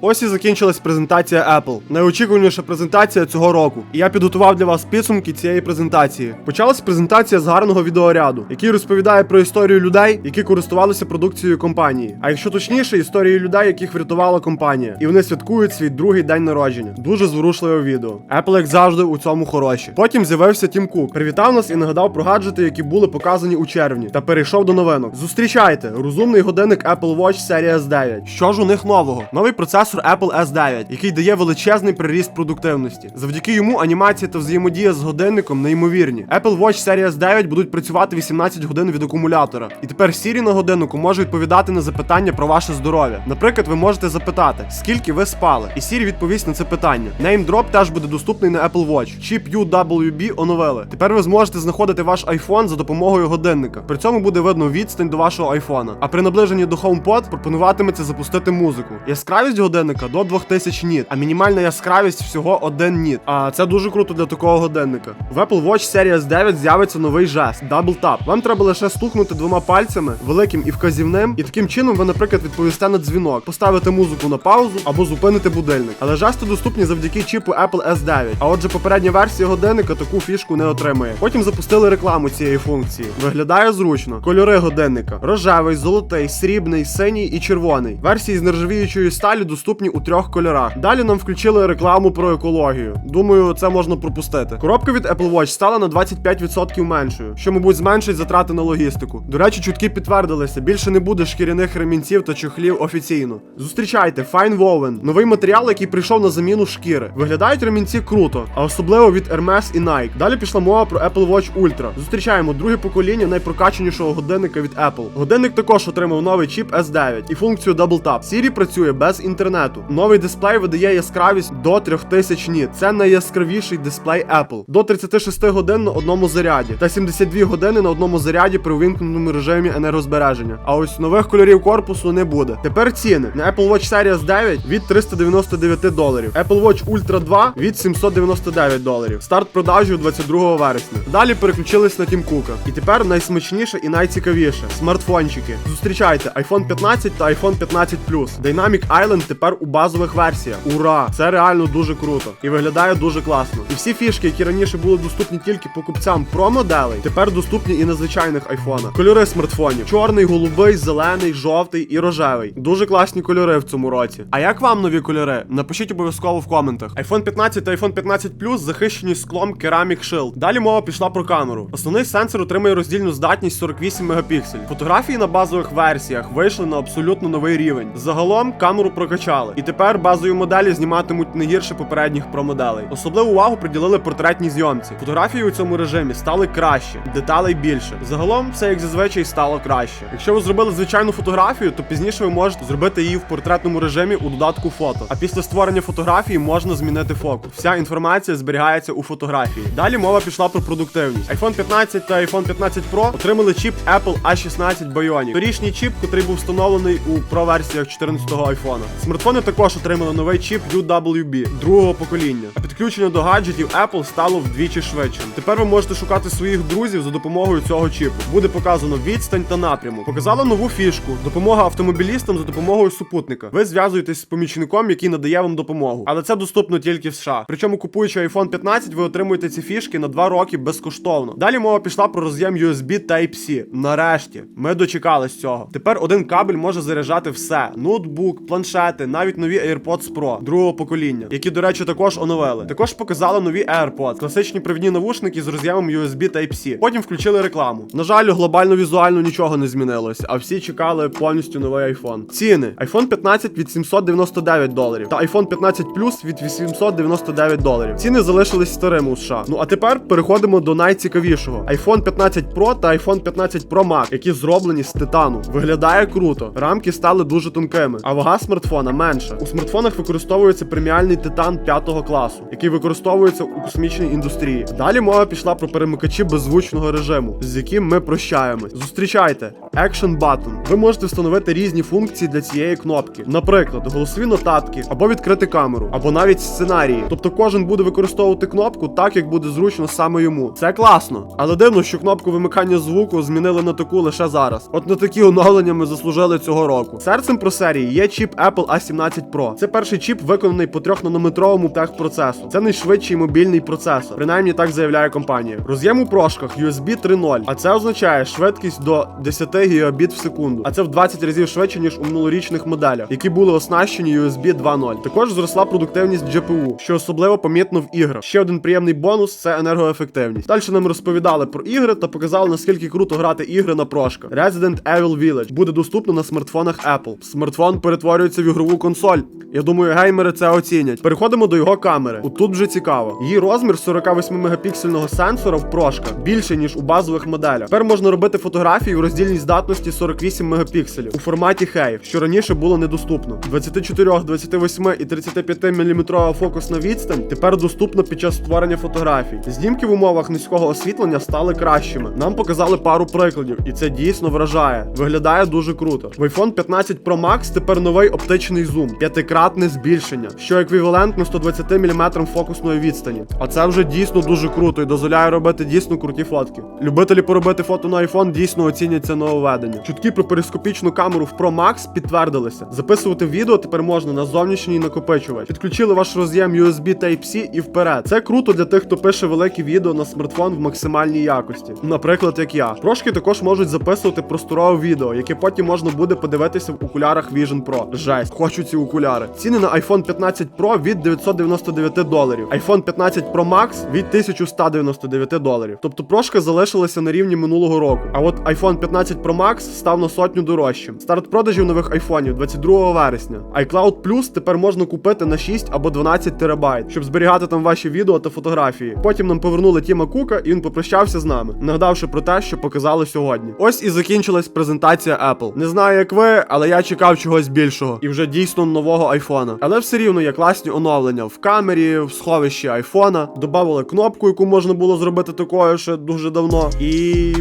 Ось і закінчилась презентація Apple. Найочікуваніша презентація цього року. І я підготував для вас підсумки цієї презентації. Почалась презентація з гарного відеоряду, який розповідає про історію людей, які користувалися продукцією компанії. А якщо точніше, історії людей, яких врятувала компанія. І вони святкують свій другий день народження. Дуже зворушливе відео. Apple, як завжди, у цьому хороші. Потім з'явився Тім Кук, привітав нас і нагадав про гаджети, які були показані у червні, та перейшов до новинок. Зустрічайте розумний годинник Apple Watch Series 9. Що ж у них нового? Новий процесор Apple S9, який дає величезний приріст продуктивності. Завдяки йому анімація та взаємодія з годинником неймовірні. Apple Watch Series 9 будуть працювати 18 годин від акумулятора. І тепер Siri на годиннику може відповідати на запитання про ваше здоров'я. Наприклад, ви можете запитати, скільки ви спали, і Siri відповість на це питання. NameDrop теж буде доступний на Apple Watch. Чіп UWB оновили. Тепер ви зможете знаходити ваш iPhone за допомогою годинника. При цьому буде видно відстань до вашого iPhone. А при наближенні до HomePod пропонуватиметься запустити музику. Яскравість годинника до 2000 ніт, а мінімальна яскравість всього 1 ніт. А це дуже круто для такого годинника. В Apple Watch Series 9 з'явиться новий жест Double Tap. Вам треба лише стукнути двома пальцями, великим і вказівним, і таким чином ви, наприклад, відповісте на дзвінок, поставите музику на паузу або зупините будильник. Але жести доступні завдяки чіпу Apple S9. А отже, попередня версія годинника таку фішку не отримує. Потім запустили рекламу цієї функції. Виглядає зручно. Кольори годинника: рожевий, золотий, срібний, синій і червоний. Версії з нержавіючої сталі доступні у трьох кольорах. Далі нам включили рекламу про екологію. Думаю, це можна пропустити. Коробка від Apple Watch стала на 25% меншою, що, мабуть, зменшить затрати на логістику. До речі, чутки підтвердилися. Більше не буде шкіряних ремінців та чохлів офіційно. Зустрічайте Fine Woven, новий матеріал, який прийшов на заміну шкіри. Виглядають ремінці круто, а особливо від Hermes і Nike. Далі пішла мова про Apple Watch Ultra. Зустрічаємо друге покоління найпрокаченішого годинника від Apple. Годинник також отримав новий чіп S9 і функцію Double Tap. Siri працює без інтернету. Новий дисплей видає яскравість до 3000 ніт. Це найяскравіший дисплей Apple. До 36 годин на одному заряді та 72 години на одному заряді при увімкненому режимі енергозбереження. А ось нових кольорів корпусу не буде. Тепер ціни на Apple Watch Series 9 від 399 доларів. Apple Watch Ultra 2 від 799 доларів. Старт продажів 22 вересня. Далі переключились на Тім Кука. І тепер найсмачніше і найцікавіше смартфончики. Зустрічайте iPhone 15 та iPhone 15 Plus. Dynamic Island тепер у базових версіях. Ура! Це реально дуже круто і виглядає дуже класно. І всі фішки, які раніше були доступні тільки покупцям про моделей, тепер доступні і на звичайних айфонах. Кольори смартфонів: чорний, голубий, зелений, жовтий і рожевий. Дуже класні кольори в цьому році. А як вам нові кольори? Напишіть обов'язково в коментах. iPhone 15 та iPhone 15 Plus захищені склом Ceramic Shield. Далі мова пішла про камеру. Основний сенсор отримує роздільну здатність 48 мегапіксель. Фотографії на базових версіях вийшли на абсолютно новий рівень. Загалом камеру прокачали. І тепер базові моделі зніматимуть не гірше попередніх промоделей. Особливу увагу приділили портретній зйомці. Фотографії у цьому режимі стали краще, деталей більше. Загалом все як зазвичай стало краще. Якщо ви зробили звичайну фотографію, то пізніше ви можете зробити її в портретному режимі у додатку фото. А після створення фотографії можна змінити фокус. Вся інформація зберігається у фотографії. Далі мова пішла про продуктивність. iPhone 15 та iPhone 15 Pro отримали чіп Apple A16 Bionic. Торішній чіп, котрий був встановлений у Pro версіях 14-го iPhone. Смартфони також отримали новий чіп UWB другого покоління. А підключення до гаджетів Apple стало вдвічі швидше. Тепер ви можете шукати своїх друзів за допомогою цього чіпу. Буде показано відстань та напрямок. Показала нову фішку: допомога автомобілістам за допомогою супутника. Ви зв'язуєтесь з помічником, який надає вам допомогу. Але це доступно тільки в США. Причому, купуючи iPhone 15, ви отримуєте ці фішки на 2 роки безкоштовно. Далі мова пішла про роз'єм USB Type-C. Нарешті ми дочекались цього. Тепер один кабель може заряджати все: ноутбук, планшети, навіть нові AirPods Pro другого покоління, які, до речі, також оновили. Також показали нові AirPods, класичні провідні навушники з роз'ємом USB Type-C. Потім включили рекламу. На жаль, глобально візуально нічого не змінилось, а всі чекали повністю новий iPhone. Ціни: iPhone 15 від 799 доларів та iPhone 15 Plus від 899 доларів. Ціни залишились старими у США. Ну а тепер переходимо до найцікавішого: iPhone 15 Pro та iPhone 15 Pro Max, які зроблені з титану. Виглядає круто. Рамки стали дуже тонкими, а вага смартфона менша. У смартфонах використовується преміальний титан 5 класу, який використовується у космічній індустрії. Далі мова пішла про перемикачі беззвучного режиму, з яким ми прощаємось. Зустрічайте Action Button. Ви можете встановити різні функції для цієї кнопки, наприклад, голосові нотатки, або відкрити камеру, або навіть сценарії. Тобто кожен буде використовувати кнопку так, як буде зручно саме йому. Це класно, але дивно, що кнопку вимикання звуку змінили на таку лише зараз. От на такі оновлення ми заслужили цього року. Серцем про серії є чіп Apple A17 Pro. Це перший чіп, виконаний по 3-нанометровому техпроцесу. Це найшвидший мобільний процесор. Принаймні так заявляє компанія. Роз'єм у прошках USB 3.0, а це означає швидкість до 10 гігабіт в секунду. А це в 20 разів швидше, ніж у минулорічних моделях, які були оснащені USB 2.0. Також зросла продуктивність GPU, що особливо помітно в іграх. Ще один приємний бонус це енергоефективність. Далі нам розповідали про ігри та показали наскільки круто грати ігри на прошках. Resident Evil Village буде доступно на смартфонах Apple. Смартфон перетворюється в ігрову консоль. Я думаю, геймери це оцінять. Переходимо до його камери. Отут вже цікаво. Її розмір 48 мегапіксельного сенсора в прошках більше ніж у базових моделях. Тепер можна робити фотографії у роздільній здатності 48 мегапікселів у форматі HEIF, що раніше було недоступно. 24, 28 і 35 мм фокусна відстань тепер доступна під час створення фотографій. Знімки в умовах низького освітлення стали кращими. Нам показали пару прикладів, і це дійсно вражає. Виглядає дуже круто. В iPhone 15 Pro Max тепер новий оптичний зум, п'ятикратне збільшення, що еквівалентно 120 мм фокусної відстані. А це вже дійсно дуже круто і дозволяє робити дійсно круті фотки. Любителі поробити фото на iPhone дійсно оцінять це нововведення. Чутки про перископічну камеру в Pro Max підтвердилися. Записувати відео тепер можна на зовнішній накопичувач. Підключили ваш роз'єм USB Type-C і вперед. Це круто для тих, хто пише великі відео на смартфон в максимальній якості. Наприклад, як я. Прошки також можуть записувати просторове відео, яке потім можна буде подивитися в окулярах Vision Pro. Жесть, хочу ці окуляри. Ціни на iPhone 15 Pro від 999 доларів, iPhone 15 Pro Max від 1199 доларів. Тобто прошка залишилася на рівні минулого року. А от iPhone 15 Pro Max став на сотню дорожчим. Старт продажів нових айфонів 22 вересня. iCloud Plus тепер можна купити на 6 або 12 терабайт, щоб зберігати там ваші відео та фотографії. Потім нам повернули Тіма Кука, і він попрощався з нами, нагадавши про те, що показали сьогодні. Ось і закінчилась презентація Apple. Не знаю, як ви, але я чекав чогось більшого і вже дійсно нового айфона. Але все рівно є класні оновлення в камері, в сховищі айфона. Добавили кнопку, яку можна було зробити такою ще дуже давно. І.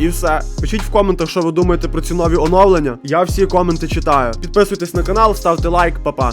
І все. Пишіть в коментах, що ви думаєте про ці нові оновлення. Я всі коменти читаю. Підписуйтесь на канал, ставте лайк, па-па.